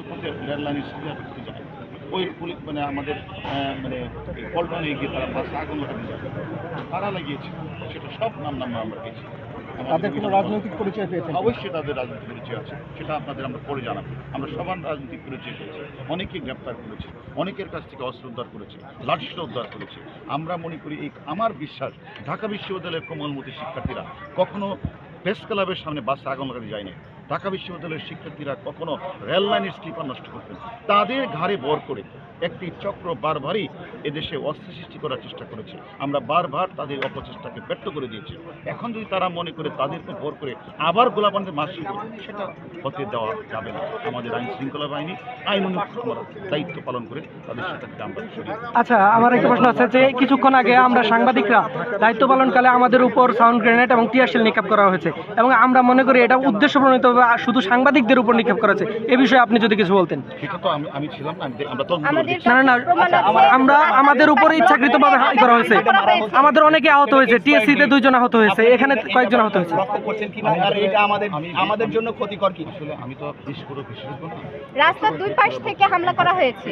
রেলপথের রেল লাইনের সুবিধা করতে যায় ওই পুলিশ মানে আমাদের মানে পল্টনে গিয়ে তারা বাসে আগুন যায় তারা লাগিয়েছে সেটা সব নাম নাম আমরা পেয়েছি। তাদের কোনো রাজনৈতিক পরিচয় পেয়েছেন? অবশ্যই তাদের রাজনৈতিক পরিচয় আছে সেটা আপনাদের আমরা পরে জানাব। আমরা সবার রাজনৈতিক পরিচয় পেয়েছি। অনেকে গ্রেপ্তার করেছে অনেকের কাছ থেকে অস্ত্র উদ্ধার করেছে লাঠিস উদ্ধার করেছে। আমরা মনে করি এই আমার বিশ্বাস ঢাকা বিশ্ববিদ্যালয়ের কোমলমতি শিক্ষার্থীরা কখনো প্রেস ক্লাবের সামনে বাসে আগুন লাগাতে যায়নি। ঢাকা বিশ্ববিদ্যালয়ের শিক্ষার্থীরা কখনো রেল লাইনের স্লিপার নষ্ট করতেন তাদের ঘাড়ে বর করে একটি চক্র বারবারই এদেশে অস্ত্র সৃষ্টি করার চেষ্টা করেছে। আমরা বারবার তাদের অপচেষ্টাকে ব্যর্থ করে দিয়েছি। এখন যদি তারা মনে করে তাদেরকে ভোর করে আবার গোলাপানিতে মাস সেটা হতে দেওয়া যাবে না। আমাদের আইন শৃঙ্খলা বাহিনী, আইন দায়িত্ব পালন করে তাদের সাথে আমরা আচ্ছা আমার একটা প্রশ্ন আছে যে কিছুক্ষণ আগে আমরা সাংবাদিকরা দায়িত্ব পালনকালে আমাদের উপর সাউন্ড গ্রেনেড এবং টিয়ারশেল নিক্ষেপ করা হয়েছে। এবং আমরা মনে করি এটা উদ্দেশ্য শুধু সাংবাদিকদের উপর নিক্ষেপ করা হয়েছে এ বিষয়ে আপনি যদি কিছু বলতেন। সেটা তো আমি আমি ছিলাম না আমরা আমাদের দেখছি। না আছে। আমরা আমাদের উপর ইচ্ছাকৃতভাবে হাই করা হয়েছে। আমাদের অনেকে আহত হয়েছে টিএসসি তে দুইজন আহত হয়েছে এখানে কয়েকজন আহত হয়েছে। আমাদের জন্য ক্ষতিকর কি? আমি তো রাস্তার দুই পাশ থেকে হামলা করা হয়েছে।